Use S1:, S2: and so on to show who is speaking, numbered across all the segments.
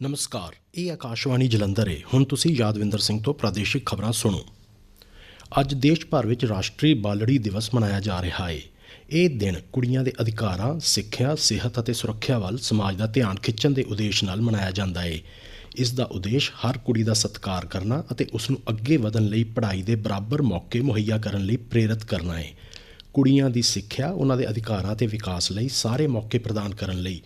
S1: ਨਮਸਕਾਰ, ਇਹ ਆਕਾਸ਼ਵਾਣੀ ਜਲੰਧਰ ਹੈ ਹੁਣ ਤੁਸੀਂ ਯਾਦਵਿੰਦਰ ਸਿੰਘ ਤੋਂ ਪ੍ਰਾਦੇਸ਼ਿਕ ਖਬਰਾਂ ਸੁਣੋ। ਅੱਜ ਦੇਸ਼ ਭਰ ਵਿੱਚ ਰਾਸ਼ਟਰੀ ਬਾਲੜੀ ਦਿਵਸ ਮਨਾਇਆ ਜਾ ਰਿਹਾ ਹੈ ਇਹ ਦਿਨ ਕੁੜੀਆਂ ਦੇ ਅਧਿਕਾਰਾਂ, ਸਿੱਖਿਆ, ਸਿਹਤ ਅਤੇ ਸੁਰੱਖਿਆ ਵੱਲ ਸਮਾਜ ਦਾ ਧਿਆਨ ਖਿੱਚਣ ਦੇ ਉਦੇਸ਼ ਨਾਲ ਮਨਾਇਆ ਜਾਂਦਾ ਹੈ ਇਸ ਦਾ ਉਦੇਸ਼ ਹਰ ਕੁੜੀ ਦਾ ਸਤਿਕਾਰ ਕਰਨਾ ਅਤੇ ਉਸ ਨੂੰ ਅੱਗੇ ਵਧਣ ਲਈ ਪੜ੍ਹਾਈ ਦੇ ਬਰਾਬਰ ਮੌਕੇ ਮੁਹੱਈਆ ਕਰਨ ਲਈ ਪ੍ਰੇਰਿਤ ਕਰਨਾ ਹੈ ਕੁੜੀਆਂ ਦੀ ਸਿੱਖਿਆ, ਉਹਨਾਂ ਦੇ ਅਧਿਕਾਰਾਂ ਅਤੇ ਵਿਕਾਸ ਲਈ ਸਾਰੇ ਮੌਕੇ ਪ੍ਰਦਾਨ ਕਰਨ ਲਈ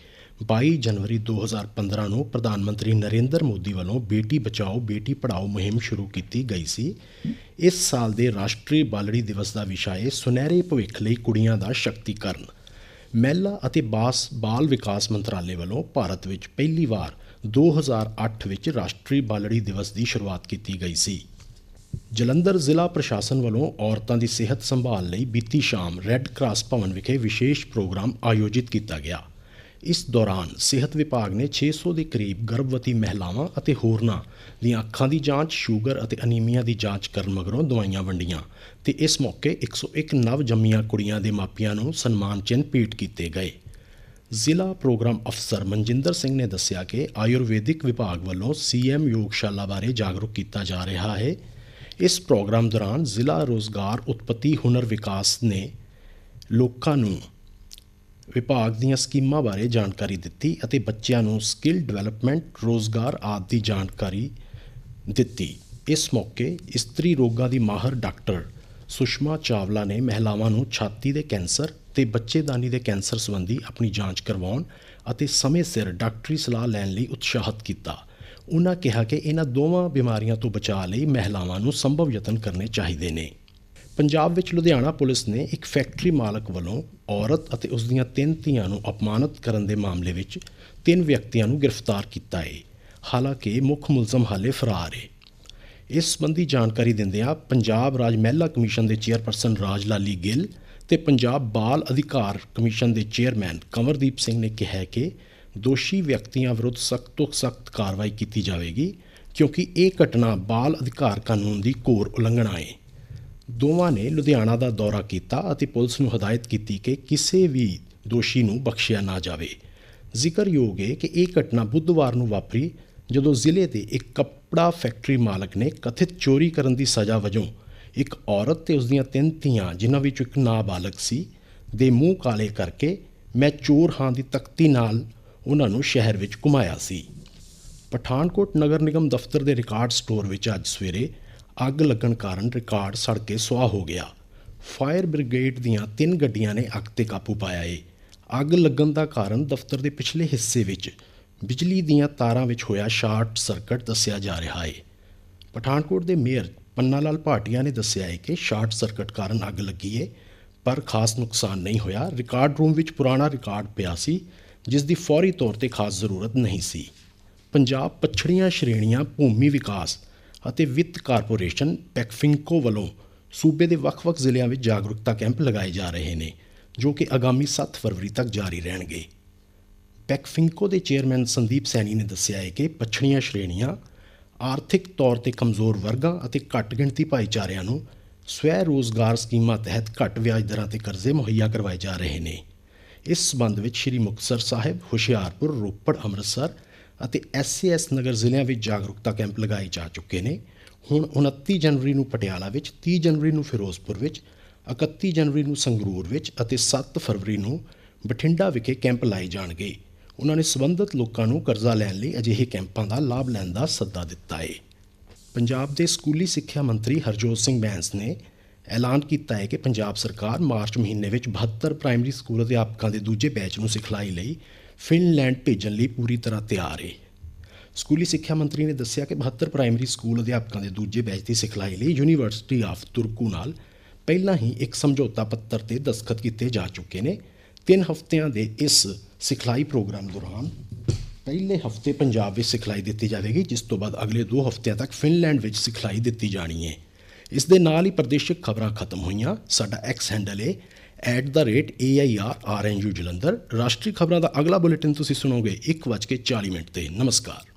S1: 22 ਜਨਵਰੀ 2015 ਨੂੰ ਪ੍ਰਧਾਨ ਮੰਤਰੀ ਨਰਿੰਦਰ ਮੋਦੀ ਵੱਲੋਂ ਬੇਟੀ ਬਚਾਓ, ਬੇਟੀ ਪੜ੍ਹਾਓ ਮੁਹਿੰਮ ਸ਼ੁਰੂ ਕੀਤੀ ਗਈ ਸੀ। ਇਸ ਸਾਲ ਦੇ ਰਾਸ਼ਟਰੀ ਬਾਲੜੀ ਦਿਵਸ ਦਾ ਵਿਸ਼ਾ ਹੈ ਸੁਨਹਿਰੇ ਭਵਿੱਖ ਲਈ ਕੁੜੀਆਂ ਦਾ ਸ਼ਕਤੀਕਰਨ। ਮਹਿਲਾ ਅਤੇ ਬਾਸ, ਬਾਲ ਵਿਕਾਸ ਮੰਤਰਾਲੇ ਵੱਲੋਂ ਭਾਰਤ ਵਿੱਚ ਪਹਿਲੀ ਵਾਰ 2008 ਵਿੱਚ ਰਾਸ਼ਟਰੀ ਬਾਲੜੀ ਦਿਵਸ ਦੀ ਸ਼ੁਰੂਆਤ ਕੀਤੀ ਗਈ ਸੀ। ਜਲੰਧਰ ਜ਼ਿਲ੍ਹਾ ਪ੍ਰਸ਼ਾਸਨ ਵੱਲੋਂ ਔਰਤਾਂ ਦੀ ਸਿਹਤ ਸੰਭਾਲ ਲਈ ਬੀਤੀ ਸ਼ਾਮ ਰੈੱਡ ਕਰਾਸ ਭਵਨ ਵਿਖੇ ਵਿਸ਼ੇਸ਼ ਪ੍ਰੋਗਰਾਮ ਆਯੋਜਿਤ ਕੀਤਾ ਗਿਆ। ਇਸ ਦੌਰਾਨ ਸਿਹਤ ਵਿਭਾਗ ਨੇ 600 ਦੇ ਕਰੀਬ ਗਰਭਵਤੀ ਮਹਿਲਾਵਾਂ ਅਤੇ ਹੋਰਨਾਂ ਦੀਆਂ ਅੱਖਾਂ ਦੀ ਜਾਂਚ, ਸ਼ੂਗਰ ਅਤੇ ਅਨੀਮੀਆ ਦੀ ਜਾਂਚ ਕਰਨ ਮਗਰੋਂ ਦਵਾਈਆਂ ਵੰਡੀਆਂ ਤੇ ਇਸ ਮੌਕੇ 101 ਨਵ ਜੰਮੀਆਂ ਕੁੜੀਆਂ ਦੇ ਮਾਪਿਆਂ ਨੂੰ ਸਨਮਾਨ ਚਿੰਨ੍ਹ ਭੇਟ ਕੀਤੇ ਗਏ। ਜ਼ਿਲ੍ਹਾ ਪ੍ਰੋਗਰਾਮ ਅਫਸਰ ਮਨਜਿੰਦਰ ਸਿੰਘ ਨੇ ਦੱਸਿਆ ਕਿ ਆਯੁਰਵੈਦਿਕ ਵਿਭਾਗ ਵੱਲੋਂ ਸੀਐਮ ਯੋਗਸ਼ਾਲਾ ਬਾਰੇ ਜਾਗਰੂਕ ਕੀਤਾ ਜਾ ਰਿਹਾ ਹੈ। ਇਸ ਪ੍ਰੋਗਰਾਮ ਦੌਰਾਨ ਜ਼ਿਲ੍ਹਾ ਰੋਜ਼ਗਾਰ, ਉਤਪਤੀ, ਹੁਨਰ ਵਿਕਾਸ ਨੇ ਲੋਕਾਂ ਨੂੰ ਵਿਭਾਗ ਦੀਆਂ ਸਕੀਮਾਂ ਬਾਰੇ ਜਾਣਕਾਰੀ ਦਿੱਤੀ ਅਤੇ ਬੱਚਿਆਂ ਨੂੰ ਸਕਿੱਲ ਡਿਵੈਲਪਮੈਂਟ, ਰੋਜ਼ਗਾਰ ਆਦਿ ਦੀ ਜਾਣਕਾਰੀ ਦਿੱਤੀ। ਇਸ ਮੌਕੇ ਇਸਤਰੀ ਰੋਗਾਂ ਦੀ ਮਾਹਰ ਡਾਕਟਰ ਸੁਸ਼ਮਾ ਚਾਵਲਾ ਨੇ ਮਹਿਲਾਵਾਂ ਨੂੰ ਛਾਤੀ ਦੇ ਕੈਂਸਰ ਤੇ ਬੱਚੇਦਾਨੀ ਦੇ ਕੈਂਸਰ ਸੰਬੰਧੀ ਆਪਣੀ ਜਾਂਚ ਕਰਵਾਉਣ ਅਤੇ ਸਮੇਂ ਸਿਰ ਡਾਕਟਰੀ ਸਲਾਹ ਲੈਣ ਲਈ ਉਤਸ਼ਾਹਿਤ ਕੀਤਾ। ਉਹਨਾਂ ਕਿਹਾ ਕਿ ਇਹਨਾਂ ਦੋਵਾਂ ਬਿਮਾਰੀਆਂ ਤੋਂ ਬਚਾਅ ਲਈ ਮਹਿਲਾਵਾਂ ਨੂੰ ਸੰਭਵ ਯਤਨ ਕਰਨੇ ਚਾਹੀਦੇ ਨੇ। ਪੰਜਾਬ ਵਿੱਚ ਲੁਧਿਆਣਾ ਪੁਲਿਸ ਨੇ ਇੱਕ ਫੈਕਟਰੀ ਮਾਲਕ ਵੱਲੋਂ ਔਰਤ ਅਤੇ ਉਸ ਦੀਆਂ ਤਿੰਨ ਧੀਆਂ ਨੂੰ ਅਪਮਾਨਿਤ ਕਰਨ ਦੇ ਮਾਮਲੇ ਵਿੱਚ ਤਿੰਨ ਵਿਅਕਤੀਆਂ ਨੂੰ ਗ੍ਰਿਫਤਾਰ ਕੀਤਾ ਹੈ ਹਾਲਾਂਕਿ ਮੁੱਖ ਮੁਲਜ਼ਮ ਹਾਲੇ ਫਰਾਰ ਹੈ ਇਸ ਸੰਬੰਧੀ ਜਾਣਕਾਰੀ ਦਿੰਦਿਆਂ ਪੰਜਾਬ ਰਾਜ ਮਹਿਲਾ ਕਮਿਸ਼ਨ ਦੇ ਚੇਅਰਪਰਸਨ ਰਾਜ ਲਾਲੀ ਗਿੱਲ ਤੇ ਪੰਜਾਬ ਬਾਲ ਅਧਿਕਾਰ ਕਮਿਸ਼ਨ ਦੇ ਚੇਅਰਮੈਨ ਕੰਵਰਦੀਪ ਸਿੰਘ ਨੇ ਕਿਹਾ ਕਿ ਦੋਸ਼ੀ ਵਿਅਕਤੀਆਂ ਵਿਰੁੱਧ ਸਖਤ ਤੋਂ ਸਖਤ ਕਾਰਵਾਈ ਕੀਤੀ ਜਾਵੇਗੀ ਕਿਉਂਕਿ ਇਹ ਘਟਨਾ ਬਾਲ ਅਧਿਕਾਰ ਕਾਨੂੰਨ ਦੀ ਘੋਰ ਉਲੰਘਣਾ ਹੈ ਦੋਵਾਂ ਨੇ ਲੁਧਿਆਣਾ ਦਾ ਦੌਰਾ ਕੀਤਾ ਅਤੇ ਪੁਲਿਸ ਨੂੰ ਹਦਾਇਤ ਕੀਤੀ ਕਿ ਕਿਸੇ ਵੀ ਦੋਸ਼ੀ ਨੂੰ ਬਖਸ਼ਿਆ ਨਾ ਜਾਵੇ। ਜ਼ਿਕਰਯੋਗ ਹੈ ਕਿ ਇਹ ਘਟਨਾ ਬੁੱਧਵਾਰ ਨੂੰ ਵਾਪਰੀ, ਜਦੋਂ ਜ਼ਿਲ੍ਹੇ ਦੇ ਇੱਕ ਕੱਪੜਾ ਫੈਕਟਰੀ ਮਾਲਕ ਨੇ ਕਥਿਤ ਚੋਰੀ ਕਰਨ ਦੀ ਸਜ਼ਾ ਵਜੋਂ ਇੱਕ ਔਰਤ ਤੇ ਉਸ ਦੀਆਂ ਤਿੰਨ ਧੀਆਂ, ਜਿਨ੍ਹਾਂ ਵਿੱਚੋਂ ਇੱਕ ਨਾਬਾਲਗ ਸੀ, ਦੇ ਮੂੰਹ ਕਾਲੇ ਕਰਕੇ ਮੈਂ ਚੋਰ ਹਾਂ ਦੀ ਤਖਤੀ ਨਾਲ ਉਹਨਾਂ ਨੂੰ ਸ਼ਹਿਰ ਵਿੱਚ ਘੁਮਾਇਆ ਸੀ। ਪਠਾਨਕੋਟ ਨਗਰ ਨਿਗਮ ਦਫ਼ਤਰ ਦੇ ਰਿਕਾਰਡ ਸਟੋਰ ਵਿੱਚ ਅੱਜ ਸਵੇਰੇ ਅੱਗ ਲੱਗਣ ਕਾਰਨ ਰਿਕਾਰਡ ਸੜ ਕੇ ਸੁਆਹ ਹੋ ਗਿਆ। ਫਾਇਰ ਬ੍ਰਿਗੇਡ ਦੀਆਂ ਤਿੰਨ ਗੱਡੀਆਂ ਨੇ ਅੱਗ ਤੇ ਕਾਬੂ ਪਾਇਆ ਏ। ਅੱਗ ਲੱਗਣ ਦਾ ਕਾਰਨ ਦਫ਼ਤਰ ਦੇ ਪਿਛਲੇ ਹਿੱਸੇ ਵਿੱਚ ਬਿਜਲੀ ਦੀਆਂ ਤਾਰਾਂ ਵਿੱਚ ਹੋਇਆ ਸ਼ਾਰਟ ਸਰਕਟ ਦੱਸਿਆ ਜਾ ਰਿਹਾ ਏ। ਪਠਾਨਕੋਟ ਦੇ ਮੇਅਰ ਪੰਨਾ ਲਾਲ ਭਾਟੀਆ ਨੇ ਦੱਸਿਆ ਹੈ ਕਿ ਸ਼ਾਰਟ ਸਰਕਟ ਕਾਰਨ ਅੱਗ ਲੱਗੀ ਏ, ਪਰ ਖਾਸ ਨੁਕਸਾਨ ਨਹੀਂ ਹੋਇਆ। ਰਿਕਾਰਡ ਰੂਮ ਵਿੱਚ ਪੁਰਾਣਾ ਰਿਕਾਰਡ ਪਿਆ ਸੀ, ਜਿਸ ਦੀ ਫੌਰੀ ਤੌਰ ਤੇ ਖਾਸ ਜ਼ਰੂਰਤ ਨਹੀਂ ਸੀ। ਪੰਜਾਬ ਪਛੜੀਆਂ ਸ਼੍ਰੇਣੀਆਂ ਭੂਮੀ ਵਿਕਾਸ ਅਤੇ ਵਿੱਤ ਕਾਰਪੋਰੇਸ਼ਨ ਪੈਕਫਿੰਕੋ ਵੱਲੋਂ ਸੂਬੇ ਦੇ ਵੱਖ-ਵੱਖ ਜ਼ਿਲ੍ਹਿਆਂ ਵਿੱਚ ਜਾਗਰੂਕਤਾ ਕੈਂਪ ਲਗਾਏ ਜਾ ਰਹੇ ਨੇ, ਜੋ ਕਿ ਆਗਾਮੀ 7 ਫਰਵਰੀ ਤੱਕ ਜਾਰੀ ਰਹਿਣਗੇ। ਪੈਕਫਿੰਕੋ ਦੇ ਚੇਅਰਮੈਨ ਸੰਦੀਪ ਸੈਣੀ ਨੇ ਦੱਸਿਆ ਹੈ ਕਿ ਪਛੜੀਆਂ ਸ਼੍ਰੇਣੀਆਂ, ਆਰਥਿਕ ਤੌਰ ਤੇ ਕਮਜ਼ੋਰ ਵਰਗਾਂ ਅਤੇ ਘੱਟ ਗਿਣਤੀ ਭਾਈਚਾਰਿਆਂ ਨੂੰ ਸਵੈ ਰੋਜ਼ਗਾਰ ਸਕੀਮਾਂ ਤਹਿਤ ਘੱਟ ਵਿਆਜ ਦਰਾਂ ਤੇ ਕਰਜ਼ੇ ਮੁਹੱਈਆ ਕਰਵਾਏ ਜਾ ਰਹੇ ਨੇ। ਇਸ ਸਬੰਧ ਵਿੱਚ ਸ੍ਰੀ ਮੁਕਤਸਰ ਸਾਹਿਬ, ਹੁਸ਼ਿਆਰਪੁਰ, ਰੋਪੜ, ਅੰਮ੍ਰਿਤਸਰ ਅਤੇ ਐਸਸੀਐਸ ਨਗਰ ਜ਼ਿਲ੍ਹਿਆਂ ਵਿੱਚ ਜਾਗਰੂਕਤਾ ਕੈਂਪ ਲਗਾਏ ਜਾ ਚੁੱਕੇ ਨੇ। ਹੁਣ 29 ਜਨਵਰੀ ਨੂੰ ਪਟਿਆਲਾ ਵਿੱਚ 30 ਜਨਵਰੀ ਨੂੰ ਫਿਰੋਜ਼ਪੁਰ ਵਿੱਚ 31 ਜਨਵਰੀ ਨੂੰ ਸੰਗਰੂਰ ਵਿੱਚ ਅਤੇ 7 ਫਰਵਰੀ ਨੂੰ ਬਠਿੰਡਾ ਵਿਖੇ ਕੈਂਪ ਲਾਏ ਜਾਣਗੇ। ਉਹਨਾਂ ਨੇ ਸਬੰਧਤ ਲੋਕਾਂ ਨੂੰ ਕਰਜ਼ਾ ਲੈਣ ਲਈ ਅਜਿਹੇ ਕੈਂਪਾਂ ਦਾ ਲਾਭ ਲੈਣ ਦਾ ਸੱਦਾ ਦਿੱਤਾ ਹੈ ਪੰਜਾਬ ਦੇ ਸਕੂਲੀ ਸਿੱਖਿਆ ਮੰਤਰੀ ਹਰਜੋਤ ਸਿੰਘ ਬੈਂਸ ਨੇ ਐਲਾਨ ਕੀਤਾ ਹੈ ਕਿ ਪੰਜਾਬ ਸਰਕਾਰ ਮਾਰਚ ਮਹੀਨੇ ਵਿੱਚ 72 ਪ੍ਰਾਇਮਰੀ ਸਕੂਲ ਅਧਿਆਪਕਾਂ ਦੇ ਦੂਜੇ ਬੈਚ ਨੂੰ ਸਿਖਲਾਈ ਲਈ ਫਿਨਲੈਂਡ ਭੇਜਣ ਲਈ ਪੂਰੀ ਤਰ੍ਹਾਂ ਤਿਆਰ ਹੈ ਸਕੂਲੀ ਸਿੱਖਿਆ ਮੰਤਰੀ ਨੇ ਦੱਸਿਆ ਕਿ 72 ਪ੍ਰਾਇਮਰੀ ਸਕੂਲ ਅਧਿਆਪਕਾਂ ਦੇ ਦੂਜੇ ਬੈਚ ਦੀ ਸਿਖਲਾਈ ਲਈ ਯੂਨੀਵਰਸਿਟੀ ਆਫ ਤੁਰਕੂ ਨਾਲ ਪਹਿਲਾਂ ਹੀ ਇੱਕ ਸਮਝੌਤਾ ਪੱਤਰ ਤੇ ਦਸਖਤ ਕੀਤੇ ਜਾ ਚੁੱਕੇ ਨੇ। ਤਿੰਨ ਹਫ਼ਤਿਆਂ ਦੇ ਇਸ ਸਿਖਲਾਈ ਪ੍ਰੋਗਰਾਮ ਦੌਰਾਨ ਪਹਿਲੇ ਹਫ਼ਤੇ ਪੰਜਾਬ ਵਿੱਚ ਸਿਖਲਾਈ ਦਿੱਤੀ ਜਾਵੇਗੀ, ਜਿਸ ਤੋਂ ਬਾਅਦ ਅਗਲੇ 2 ਹਫ਼ਤਿਆਂ ਤੱਕ ਫਿਨਲੈਂਡ ਵਿੱਚ ਸਿਖਲਾਈ ਦਿੱਤੀ ਜਾਣੀ ਹੈ ਇਸ ਦੇ ਨਾਲ ਹੀ ਪ੍ਰਦੇਸ਼ਿਕ ਖਬਰਾਂ ਖਤਮ ਹੋਈਆਂ। ਸਾਡਾ ਐਕਸ ਹੈਂਡਲ ਹੈ @airrnu ਜਲੰਧਰ। ਰਾਸ਼ਟਰੀ ਖਬਰਾਂ ਦਾ ਅਗਲਾ ਬੁਲੇਟਿਨ ਤੁਸੀਂ ਸੁਣੋਗੇ 1:40 ਮਿੰਟ ਤੇ। ਨਮਸਕਾਰ।